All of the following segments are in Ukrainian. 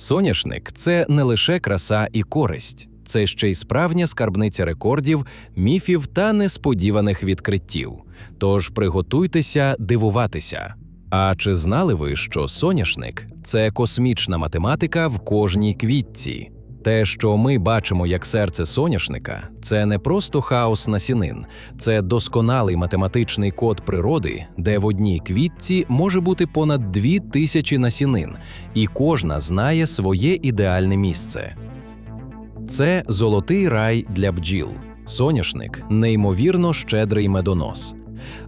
Соняшник це не лише краса і користь, це ще й справжня скарбниця рекордів, міфів та несподіваних відкриттів. Тож приготуйтеся дивуватися. А чи знали ви, що соняшник це космічна математика в кожній квітці? Те, що ми бачимо як серце соняшника, це не просто хаос насінин, це досконалий математичний код природи, де в одній квітці може бути понад дві тисячі насінин, і кожна знає своє ідеальне місце. Це золотий рай для бджіл. Соняшник неймовірно щедрий медонос.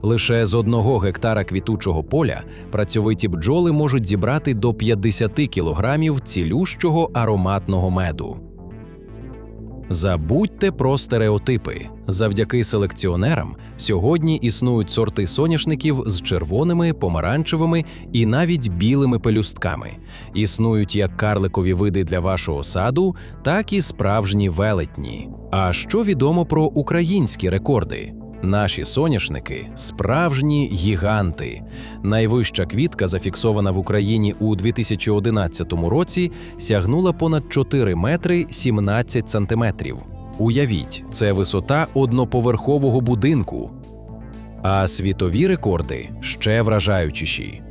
Лише з одного гектара квітучого поля працьовиті бджоли можуть зібрати до 50 кілограмів цілющого ароматного меду. Забудьте про стереотипи. Завдяки селекціонерам сьогодні існують сорти соняшників з червоними, помаранчевими і навіть білими пелюстками. Існують як карликові види для вашого саду, так і справжні велетні. А що відомо про українські рекорди? Наші соняшники справжні гіганти. Найвища квітка, зафіксована в Україні у 2011 році, сягнула понад 4 метри 17 сантиметрів. Уявіть, це висота одноповерхового будинку. А світові рекорди ще вражаючіші.